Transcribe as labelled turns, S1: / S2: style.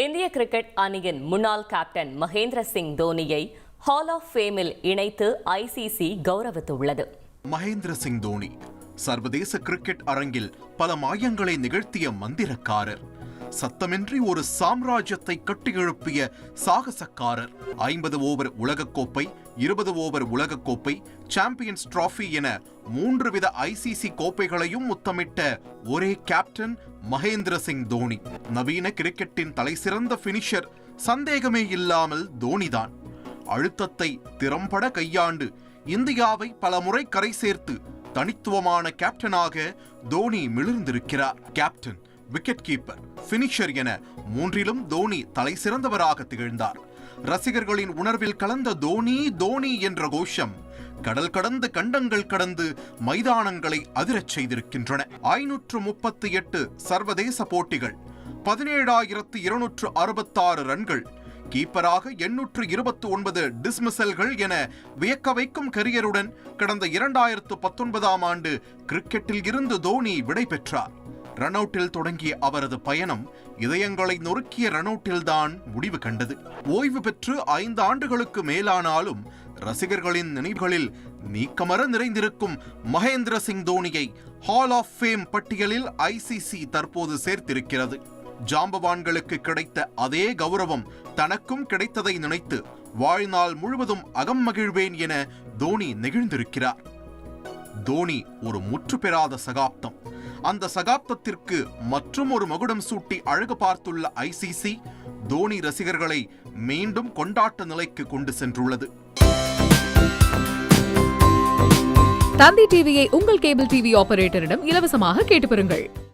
S1: இந்திய கிரிக்கெட் அணியின் முன்னாள் கேப்டன் மகேந்திர சிங் தோனியை ஹால் ஆஃப் ஃபேமில் இணைத்து ஐசிசி கௌரவித்துள்ளது.
S2: மகேந்திர சிங் தோனி சர்வதேச கிரிக்கெட் அரங்கில் பல மாயங்களை நிகழ்த்திய மந்திரக்காரர். சத்தமின்றி ஒரு சாம்ராஜ்யத்தை கட்டியெழுப்பிய சாகசக்காரர். ஐம்பது ஓவர் உலகக்கோப்பை இருபது ஓவர் உலகக்கோப்பை சாம்பியன்ஸ் டிராஃபி என மூன்று வித ஐசிசி கோப்பைகளையும் முத்தமிட்ட ஒரே கேப்டன் மகேந்திர சிங் தோனி. நவீன கிரிக்கெட்டின் தலைசிறந்த பினிஷர் சந்தேகமே இல்லாமல் தோனிதான். அழுத்தத்தை திறம்பட கையாண்டு இந்தியாவை பல முறை கரை சேர்த்து தனித்துவமான கேப்டனாக தோனி மிளிர்ந்திருக்கிறார். கேப்டன் விக்கெட் கீப்பர் பினிஷர் என மூன்றிலும் தோனி தலை சிறந்தவராக திகழ்ந்தார். ரசிகர்களின் உணர்வில் கலந்த தோனி தோனி என்ற கோஷம் கடல் கடந்து கண்டங்கள் கடந்து மைதானங்களை அதிரச் செய்திருக்கின்றன. ஐநூற்று முப்பத்தி எட்டு சர்வதேச போட்டிகள் பதினேழாயிரத்து இருநூற்று அறுபத்தாறு ரன்கள் கீப்பராக எண்ணூற்று இருபத்தி ஒன்பது டிஸ்மிசல்கள் என வியக்க வைக்கும் கரியருடன் கடந்த இரண்டாயிரத்து பத்தொன்பதாம் ஆண்டு கிரிக்கெட்டில் இருந்து தோனி விடை பெற்றார். ரன் அவுட்டில் தொடங்கிய அவரது பயணம் இதயங்களை நொறுக்கிய ரன் அவுட்டில்தான் முடிவு கண்டது. ஓய்வு பெற்று ஐந்து ஆண்டுகளுக்கு மேலானாலும் ரசிகர்களின் நினைவுகளில் நீக்கமர நிறைந்திருக்கும் மகேந்திர சிங் தோனியை ஹால் ஆஃப் ஃபேம் பட்டியலில் ஐசிசி தற்போது சேர்த்திருக்கிறது. ஜாம்பவான்களுக்கு கிடைத்த அதே கௌரவம் தனக்கும் கிடைத்ததை நினைத்து வாழ்நாள் முழுவதும் அகம் மகிழ்வேன் என தோனி நெகிழ்ந்திருக்கிறார். தோனி ஒரு முற்று பெறாத சகாப்தம். அந்த சகாப்தத்திற்கு மற்றும் ஒரு மகுடம் சூட்டி அழகு பார்த்துள்ள ஐசிசி தோனி ரசிகர்களை மீண்டும் கொண்டாட்ட நிலைக்கு கொண்டு சென்றுள்ளது.
S3: தந்தி டிவியை உங்கள் கேபிள் டிவி ஆபரேட்டரிடம் இலவசமாக கேட்டு பெறுங்கள்.